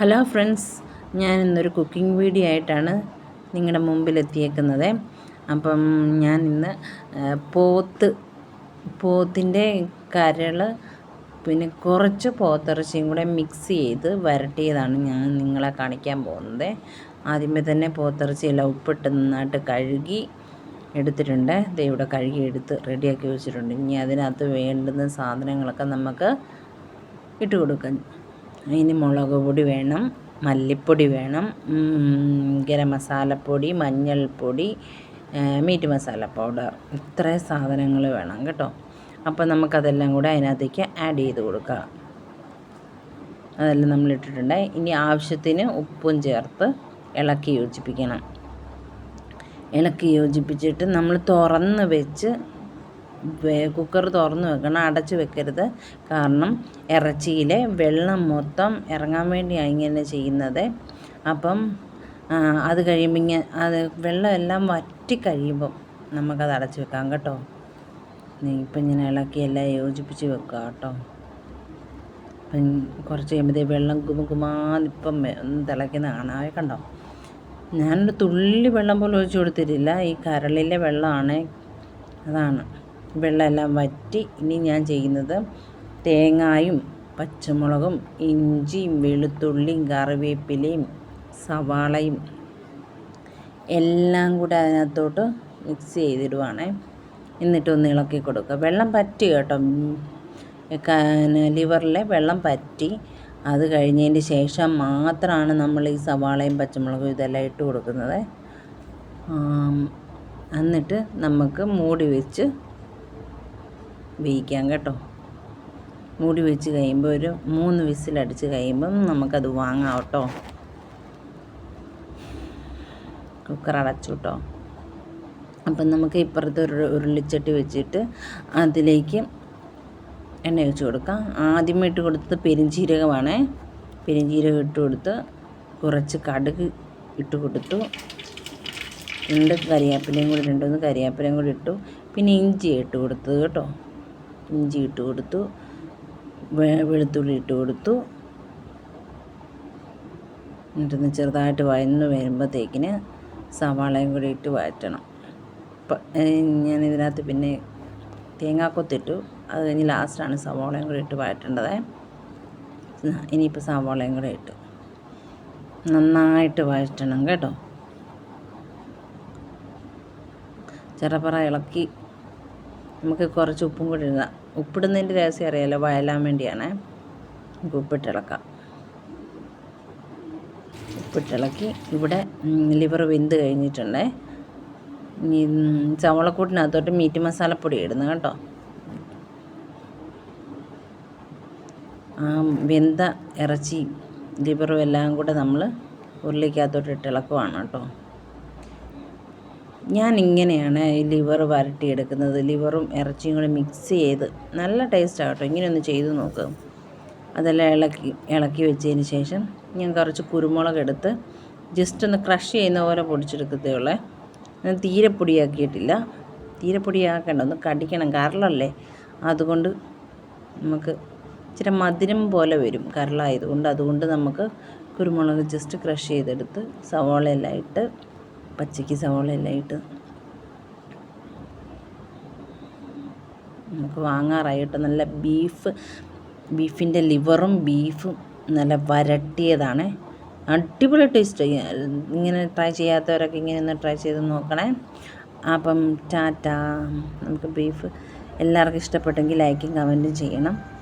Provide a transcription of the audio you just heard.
Hello friends ഞാൻ ഇന്നൊരു cooking video ആയിട്ടാണ് നിങ്ങളുടെ മുമ്പിൽ എത്തിയേക്കുന്നത് അപ്പം ഞാൻ ഇന്ന് പോത്ത് പോത്തിന്റെ കരൾ പിന്നെ കുറച്ച് പോത്തിറച്ചിയും കൂടെ മിക്സ് ചെയ്ത് വരട്ടിയതാണ് ഞാൻ നിങ്ങളെ കാണിക്കാൻ പോകുന്നത്. ആദ്യമേ തന്നെ പോത്തിറച്ചിയെല്ലാം ഉപ്പിട്ട് നന്നായിട്ട് കഴുകി എടുത്തിട്ടുണ്ട്. ദേ ഇവിടെ കഴുകി എടുത്ത് റെഡിയാക്കി വെച്ചിട്ടുണ്ട്. ഇനി അതിനകത്ത് വേണ്ടുന്ന സാധനങ്ങളൊക്കെ നമുക്ക് ഇട്ട് കൊടുക്കാം. അതിന് മുളക് പൊടി വേണം മല്ലിപ്പൊടി വേണം ഗരം മസാലപ്പൊടി മഞ്ഞൾപ്പൊടി മീറ്റ് മസാല പൗഡർ. ഇത്രയും സാധനങ്ങൾ വേണം കേട്ടോ. അപ്പോൾ നമുക്കതെല്ലാം കൂടെ അതിനകത്തേക്ക് ആഡ് ചെയ്ത് കൊടുക്കാം. അതെല്ലാം നമ്മൾ ഇട്ടിട്ടുണ്ട്. ഇനി ആവശ്യത്തിന് ഉപ്പും ചേർത്ത് ഇളക്കി യോജിപ്പിക്കണം. ഇളക്കി യോജിപ്പിച്ചിട്ട് നമ്മൾ തുറന്ന് വെച്ച് കുക്കർ തുറന്ന് വെക്കണം. അടച്ച് വെക്കരുത്. കാരണം ഇറച്ചിയിലെ വെള്ളം മൊത്തം ഇറങ്ങാൻ വേണ്ടിയാണ് ഇങ്ങനെ ചെയ്യുന്നത്. അപ്പം അത് കഴിയുമ്പോൾ ഇങ്ങനെ അത് വെള്ളം എല്ലാം വറ്റി കഴിയുമ്പം നമുക്കത് അടച്ച് വെക്കാം കേട്ടോ. ഇപ്പം ഇങ്ങനെ ഇളക്കി എല്ലാം യോജിപ്പിച്ച് വെക്കുക കേട്ടോ. അപ്പം കുറച്ച് കഴിയുമ്പോഴത്തേ വെള്ളം കുമുകുമാന്നിപ്പം തിളയ്ക്കുന്ന കാണാവേ കണ്ടോ? ഞാനൊരു തുള്ളി വെള്ളം പോലും ഒഴിച്ചു കൊടുത്തിട്ടില്ല. ഈ കരളിലെ വെള്ളമാണ്. അതാണ്. വെള്ളമെല്ലാം വറ്റി ഇനി ഞാൻ ചെയ്യുന്നത് തേങ്ങായും പച്ചമുളകും ഇഞ്ചിയും വെളുത്തുള്ളിയും കറിവേപ്പിലയും സവാളയും എല്ലാം കൂടെ അതിനകത്തോട്ട് മിക്സ് ചെയ്തിടുവാണേ. എന്നിട്ടൊന്ന് ഇളക്കി കൊടുക്കുക. വെള്ളം പറ്റി കേട്ടോ. ലിവറിലെ വെള്ളം പറ്റി. അത് കഴിഞ്ഞതിന് ശേഷം മാത്രമാണ് നമ്മൾ ഈ സവാളയും പച്ചമുളകും ഇതെല്ലാം ഇട്ട് കൊടുക്കുന്നത്. എന്നിട്ട് നമുക്ക് മൂടി വെച്ച് വേവിക്കാം കേട്ടോ. മൂടി വെച്ച് കഴിയുമ്പോൾ ഒരു മൂന്ന് വിസിലടിച്ച് കഴിയുമ്പം നമുക്കത് വാങ്ങാം കേട്ടോ. കുക്കർ അടച്ചു കേട്ടോ. അപ്പം നമുക്ക് ഇപ്പുറത്ത് ഒരു ഉരുളിച്ചട്ടി വെച്ചിട്ട് അതിലേക്ക് എണ്ണ വെച്ച് കൊടുക്കാം. ആദ്യമേ ഇട്ട് കൊടുത്തത് പെരിഞ്ചീരകമാണ്. പെരിഞ്ചീരകം ഇട്ട് കൊടുത്ത് കുറച്ച് കടുക് ഇട്ട് കൊടുത്തു. രണ്ട് കരിയാപ്പിലയും കൂടി രണ്ടുമൂന്ന് കരിയാപ്പിലയും കൂടി ഇട്ടു. പിന്നെ ഇഞ്ചി ഇട്ട് കൊടുത്തത് കേട്ടോ. ഇഞ്ചി ഇട്ട് കൊടുത്തു വെളുത്തുള്ളി ഇട്ട് കൊടുത്തു. എന്നിട്ടൊന്ന് ചെറുതായിട്ട് വയന്ന് വരുമ്പോഴത്തേക്കിന് സവാളയും കൂടി ഇട്ട് വഴറ്റണം. ഞാൻ ഇതിനകത്ത് പിന്നെ തേങ്ങാക്കൊത്തിട്ടു. അത് കഴിഞ്ഞ് ലാസ്റ്റാണ് സവാളയും കൂടി ഇട്ട് വഴറ്റേണ്ടത്. ഇനിയിപ്പോൾ സവാളയും കൂടെ ഇട്ടു. നന്നായിട്ട് വഴറ്റണം കേട്ടോ. ചെറപ്പറ ഇളക്കി നമുക്ക് കുറച്ച് ഉപ്പും കൂടി ഇടാം ഉപ്പിടുന്നതിന്റെ രഹസ്യം അറിയാലോ? വയലാൻ വേണ്ടിയാണ്. നമുക്ക് ഉപ്പിട്ടിളക്കാം ഉപ്പിട്ടിളക്കി ഇവിടെ ലിവർ വെന്ത് കഴിഞ്ഞിട്ടുണ്ട്. ഇനി ചവളക്കൂട്ടിനകത്തോട്ട് മീറ്റ് മസാലപ്പൊടി ഇടുന്നു കേട്ടോ. ആ വെന്ത ഇറച്ചി ലിവറും എല്ലാം കൂടെ നമ്മൾ ഉരുളിക്കകത്തോട്ട് ഇട്ടിളക്കുവാണ് കേട്ടോ. ഞാൻ ഇങ്ങനെയാണ് ലിവർ വരട്ടിയെടുക്കുന്നത്. ലിവറും ഇറച്ചിയും കൂടി മിക്സ് ചെയ്ത് നല്ല ടേസ്റ്റ് ആകട്ടോ ഇങ്ങനെയൊന്ന് ചെയ്ത് നോക്ക്. അതെല്ലാം ഇളക്കി ഇളക്കി വെച്ചതിന് ശേഷം ഞാൻ കുറച്ച് കുരുമുളക് എടുത്ത് ജസ്റ്റ് ഒന്ന് ക്രഷ് ചെയ്യുന്ന പോലെ പൊടിച്ചെടുക്കത്തേ ഉള്ളേ. തീരെ പൊടിയാക്കിയിട്ടില്ല. തീരെ പൊടിയാക്കണ്ട. ഒന്ന് കടിക്കണം. കരളല്ലേ? അതുകൊണ്ട് നമുക്ക് ഇച്ചിരി മധുരം പോലെ വരും കരളായതുകൊണ്ട്. അതുകൊണ്ട് നമുക്ക് കുരുമുളക് ജസ്റ്റ് ക്രഷ് ചെയ്തെടുത്ത് സവാളയെല്ലാം ഇട്ട് പച്ചയ്ക്ക് സവാള എല്ലാം ഇട്ട് നമുക്ക് വാങ്ങാറായിട്ട് നല്ല ബീഫ് ബീഫിന്റെ ലിവറും ബീഫും നല്ല വരട്ടിയതാണ്. അടിപൊളി ടേസ്റ്റ് ഇങ്ങനെ ട്രൈ ചെയ്യാത്തവരൊക്കെ ഇങ്ങനെ ഒന്ന് ട്രൈ ചെയ്ത് നോക്കണേ. അപ്പം ടാറ്റ. നമുക്ക് ബീഫ് എല്ലാവർക്കും ഇഷ്ടപ്പെട്ടെങ്കിൽ ലൈക്കും കമന്റും ചെയ്യണം.